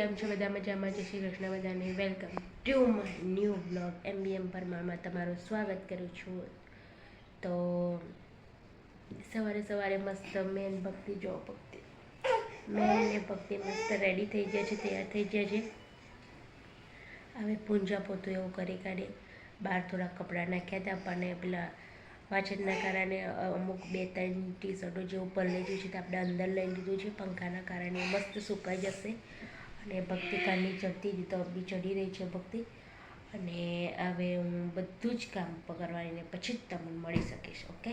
કેમ છો બધા મજામાં? જય શ્રી કૃષ્ણ બધાને. Welcome to my new blog MBM પરમારમાં તમારું સ્વાગત કરું છું. તો સવારે સવારે મસ્ત મેન ભક્તિ, જો ભક્તિ. મેન ને ભક્તિ મસ્ત રેડી થઈ ગયા છે, તૈયાર થઈ ગયા છે. હવે પૂંજા પોતું એવું કરી કાઢી. બહાર થોડા કપડાં નાખ્યા હતા, પણ પેલા વાંચનના કારણે અમુક બે ત્રણ ટી શર્ટો જે ઉપર લઈ જઈ છે, તે આપણે અંદર લઈ લીધું છે. પંખાના કારણે મસ્ત સુકાઈ જશે. અને ભક્તિ કાલની ચડતી હતી તો બી ચડી રહી છે ભક્તિ. અને હવે હું બધું જ કામ કરવાની પછી જ તમને મળી શકીશ, ઓકે?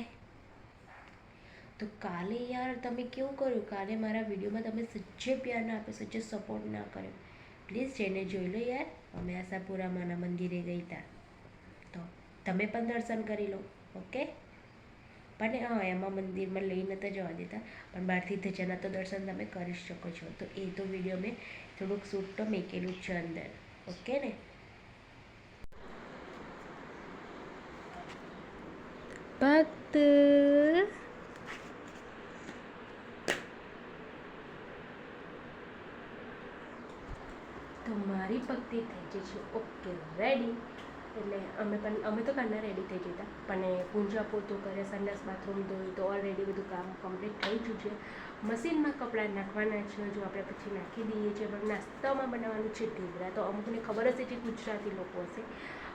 તો કાલે યાર તમે કેવું કર્યું? કાલે મારા વિડીયોમાં તમે સજ્જે પ્યાર ના આપ્યો, સજ્જે સપોર્ટ ના કર્યો. પ્લીઝ જઈને જોઈ લો યાર, અમે આશાપુરામાંના મંદિરે ગઈ હતા તો તમે પણ દર્શન કરી લો, ઓકે? પણ હા, એમાં મંદિરમાં લઈ નતા જવા દેતા. પણ બહારથી ધજાના તો દર્શન તમે કરી જ શકો છો. તો એ તો વીડિયો મેં થોડુંક સૂટ તો મેકેલું છે અંદર ઓકે ને ભક્ત તો મારી ભક્તિ થઈ ગઈ છે. ઓકે રેડી એટલે અમે પણ, અમે તો કાલના રેડી થઈ જતા પણ પૂંજા પોતું કરે, સંડાસ બાથરૂમ ધોઈ તો ઓલરેડી બધું કામ કમ્પ્લીટ થઈ ગયું છે. મશીનમાં કપડાં નાખવાના છે, જો આપણે પછી નાખી દઈએ છીએ, પણ નાસ્તામાં બનાવવાનું છે ઢીબરા તો અમુકને ખબર હશે જે ગુજરાતી લોકો હશે.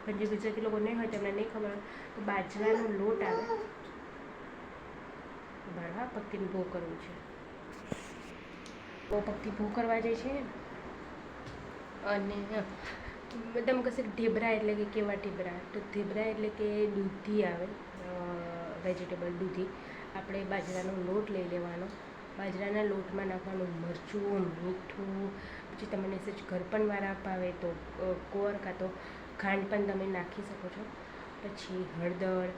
પણ જે ગુજરાતી લોકો નહીં હોય, તેમને નહીં ખબર. તો બાજરાનો લોટ આવે. બરાબર ભક્તિને ભો કરવું છે. બહુ ભક્તિ ભો કરવા જાય છે અને બધા કશે ઢેબરા એટલે કે કેવા ઢેબરા? તો ઢેબરા એટલે કે દૂધી આવે વેજીટેબલ દૂધી. આપણે બાજરાનો લોટ લઈ લેવાનો. બાજરાના લોટમાં નાખવાનું મરચું, મીઠું, પછી તમને સજ ઘરપણવાળા ભાવે તો કોર કાં તો ખાંડ પણ તમે નાખી શકો છો. પછી હળદર,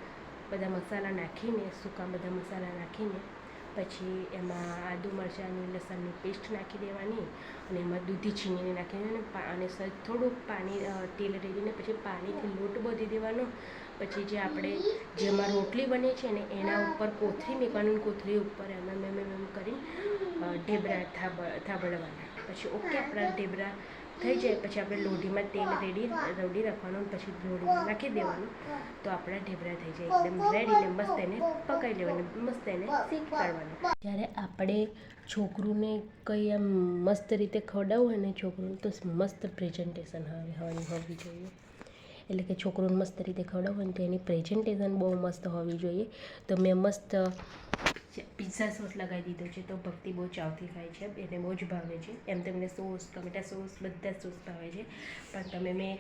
બધા મસાલા નાખીને, સૂકા બધા મસાલા નાખીને પછી એમાં આદુ મરચાંની લસણની પેસ્ટ નાખી દેવાની અને એમાં દૂધી છીણીને નાખી દેવાની અને સહેજ થોડુંક પાણી તેલ રેડીને પછી પાણીથી લોટ બાંધી દેવાનો. પછી જે આપણે, જેમાં રોટલી બને છે ને એના ઉપર કોથળી મૂકવાનું કોથરી ઉપર એમ એમ એમ એમ કરી ઢેબરા થાબ થાબડવાના. પછી ઓકે, આપણા ઢેબરા થઈ જાય, પછી આપણે લોઢીમાં તેલ રેડી રવડી રાખવાનું, પછી લોઢીમાં નાખી દેવાનું. તો આપણા ઢેબરા થઈ જાય એકદમ રેડી ને મસ્ત એને પકાવી લેવાનું, મસ્ત એને શીખ કાઢવાનું જ્યારે આપણે છોકરુંને કંઈ આમ મસ્ત રીતે ખવડાવવું હોય ને છોકરું તો મસ્ત પ્રેઝન્ટેશન હવે હોવી હોવી જોઈએ. એટલે કે છોકરોને મસ્ત રીતે ખવડાવવું હોય તો એની પ્રેઝન્ટેશન બહુ મસ્ત હોવી જોઈએ. તો મેં મસ્ત પિઝા સોસ લગાવી દીધો છે તો ભક્તિ બહુ ચાવથી ખાય છે. એને બહુ જ ભાવે છે. એમ તમને સોસ ટમેટા સોસ બધા સોસ ભાવે છે. પણ તમે મેં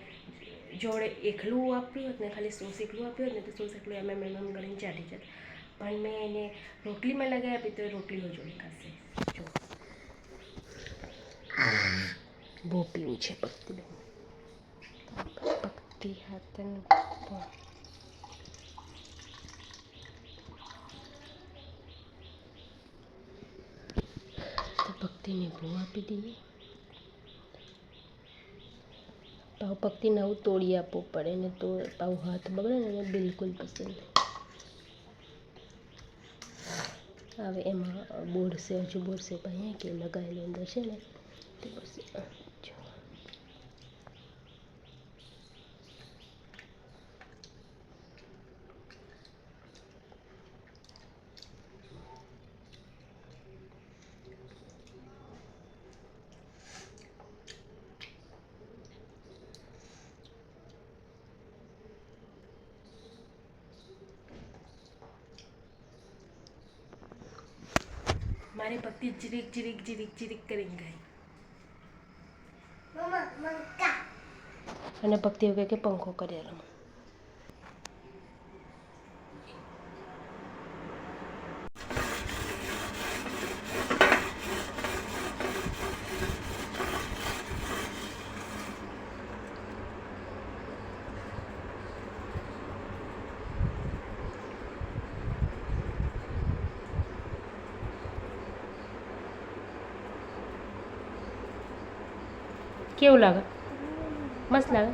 જોડે એકલું આપ્યું હોત ને ખાલી સોસ એકલું આપ્યું હોત ને તો સોસ એકલું એમ એમ એમ કરીને ચાટી જત. પણ મેં એને રોટલીમાં લગાવી આપી તો એ રોટલીઓ જોડે ખાશે જો. બહુ પીવું છે ભક્તિ ભક્તિ હાથનું ભક્તિને ભૂ આપી દઈએ પાવ ભક્તિને આવું તોડી આપવું પડે ને તો પાવ હાથ બગડે ને બિલકુલ પસંદ. હવે એમાં બોરસે, હજુ બોરસે અહીંયા કે લગાવેલી અંદર છે ને, તે બોરસે મારી ભક્તિ ચીરીક ચીરીક ચીરીક ચીરીક કરીને ગઈ અને ભક્તિ એવું કે પંખો કરી રમ કેવું લાગે? મસ્ત લાગે?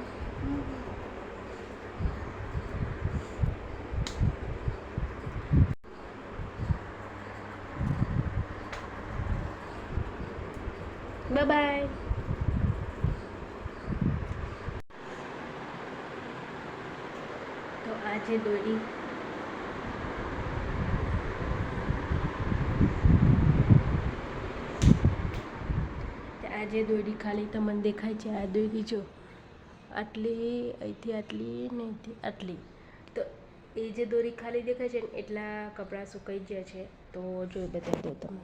બાય બાય જે દોરી તે આ જે દોરી ખાલી તમને દેખાય છે, આ દોરી જો. આટલી, અહીંથી આટલી ને અહીંથી આટલી. તો એ જે દોરી ખાલી દેખાય છે ને, એટલા કપડાં સુકાઈ ગયા છે. તો જોઈ બતાવી દો તમે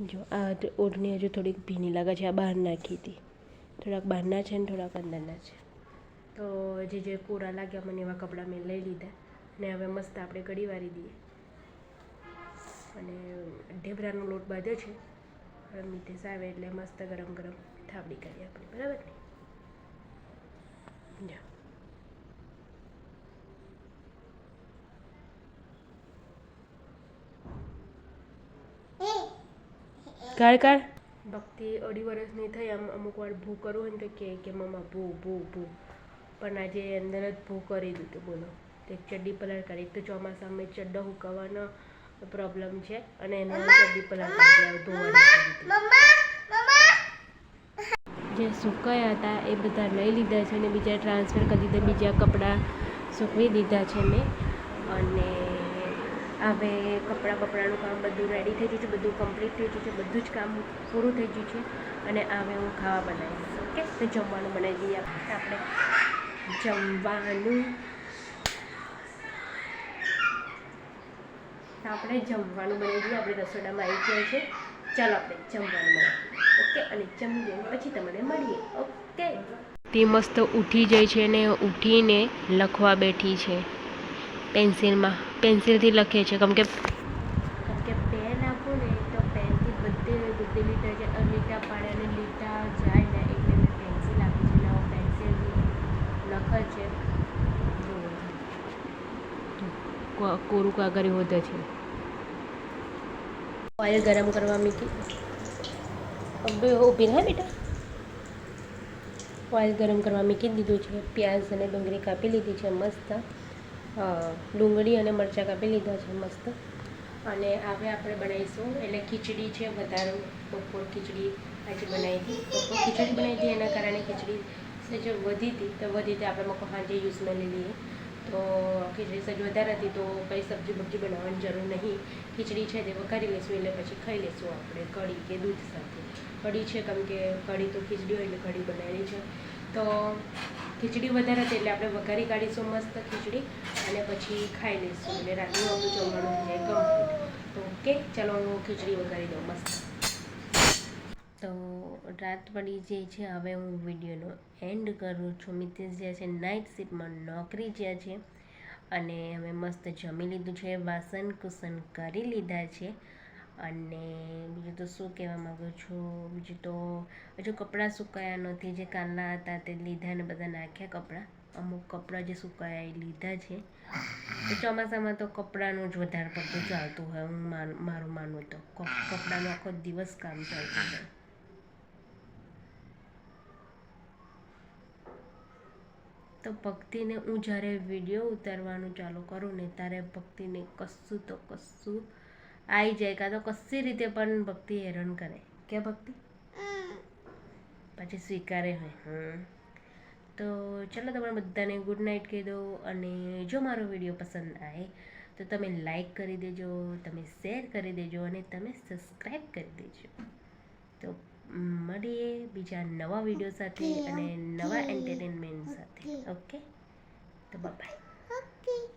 જો, આ ઓઢણી હજુ થોડીક ભીની લાગે છે, આ બહાર નાખી હતી. થોડાક બહારના છે ને, થોડાક અંદરના છે. તો જે જે કોરા લાગ્યા મને એવા કપડાં મેં લઈ લીધા. ને હવે મસ્ત આપણે કડી વારી દઈએ. અને ઢેબરાનો લોટ બાંધ્યો છે. મીઠેસ આવે એટલે મસ્ત ગરમ ગરમ થાબડી કરીએ આપણે બરાબર ને કાળ કાઢ ભક્તિ અઢી વર્ષની થઈ આમ અમુક વાર ભૂ કરવું હોય ને તો કહે કે મમ્મા ભૂ ભૂ ભૂ પણ આજે અંદર જ ભૂ કરી દીધું બોલો તો એક ચડ્ડી પલર કરી તો ચોમાસામાં ચડ્ડો હુકવવાનો પ્રોબ્લેમ છે. અને એનો પલર કરી જે સુકાયા હતા એ બધા લઈ લીધા છે અને બીજા ટ્રાન્સફર કરી દીધા બીજા કપડાં સૂકવી દીધા છે મેં. અને હવે કપડાં બપડાનું કામ બધું રેડી થઈ ગયું છે બધું કમ્પ્લીટ થઈ ગયું છે બધું જ કામ પૂરું થઈ ગયું છે. અને હવે હું ખાવા બનાવીશ ઓકે? તો જમવાનું બનાવી દઈએ આપણે જમવાનું આપણે જમવાનું બનાવી દઈએ. આપણે રસોડામાં આવી ગયા છે. ચાલો આપણે જમવાનું બનાવીએ. ઓકે? અને જમી લઈએ. પછી તમને મળીએ. ઓકે? તે મસ્ત ઉઠી જાય છે અને ઉઠીને લખવા બેઠી છે. પેન્સિલમાં. પેન્સિલથી લખે છે. કેમ કે કેમ કે પેન આપો ને તો પેનથી બધે બધી લીટા જે લીટા પાડે અને લીટા જાય ને એટલે મેં પેન્સિલ આપી છે. ને પેન્સિલથી લખે છે. કોરું કાગળ હોતે છે. ઓઇલ ગરમ કરવા મૂકી. અબે, ઊભી રહે બેટા. ઓઇલ ગરમ કરવા મૂકી દીધું છે. પ્યાઝ અને ડુંગળી કાપી લીધી છે મસ્ત. ડુંગળી અને મરચાં કાપી લીધા છે મસ્ત. અને હવે આપણે બનાવીશું. એટલે ખીચડી છે, વધારે બપોર ખીચડી આજે બનાવી હતી. બપોર ખીચડી બનાવી હતી, એના કારણે ખીચડી જે વધી હતી, તો વધી હતી. આપણે મકો હાજે યુઝમાં લઈ લઈએ તો ખીચડી સહેજ વધારે હતી તો કંઈ સબ્જી બબ્જી બનાવવાની જરૂર નહીં. ખીચડી છે તે વઘારી લઈશું એટલે પછી ખાઈ લઈશું આપણે કઢી કે દૂધ સાથે. કઢી છે કેમ કે કઢી તો ખીચડી હોય એટલે કઢી બનાવેલી છે. તો ખીચડી વધારે હતી એટલે આપણે વઘારી કાઢીશું મસ્ત ખીચડી અને પછી ખાઈ લઈશું. એટલે રાતનું આપણું જમવાનું થઈ જાય તો ઓકે, ચાલો હું ખીચડી વઘારી દઉં મસ્ત. રાત પડી જે છે, હવે હું વિડીયોનો એન્ડ કરું છું. મિતેશ જ્યાં છે નાઇટ શિફ્ટમાં નોકરી જ્યાં છે અને હવે મસ્ત જમી લીધું છે વાસન કુસન કરી લીધા છે અને બીજું તો શું કહેવા માગું છું? બીજું તો હજુ કપડાં સુકાયા નથી, જે કાલના હતા તે લીધા ને બધા નાખ્યા કપડાં. અમુક કપડાં જે સુકાયા એ લીધા છે. ચોમાસામાં તો કપડાનું જ વધારે પડતું ચાલતું હોય, હું માન મારું માનવું તો. કપ- કપડાનું આખો દિવસ કામ ચાલતું હોય. તો ભક્તિને હું જ્યારે વીડિયો ઉતારવાનું ચાલુ કરું ને ત્યારે ભક્તિને કશું તો કશું આવી જાય, કાં તો કશી રીતે પણ ભક્તિ હેરાન કરે. કે ભક્તિ? પછી સ્વીકારે હોય, હમ. તો ચલો તમારે બધાને ગુડ નાઇટ કહી દો અને જો મારો વીડિયો પસંદ આવે તો તમે લાઈક કરી દેજો, તમે શેર કરી દેજો અને તમે સબસ્ક્રાઈબ કરી દેજો. તો મળીએ બીજા નવા વીડિયો સાથે અને નવા એન્ટરટેનમેન્ટ સાથે. ઓકે તો બાય Okay.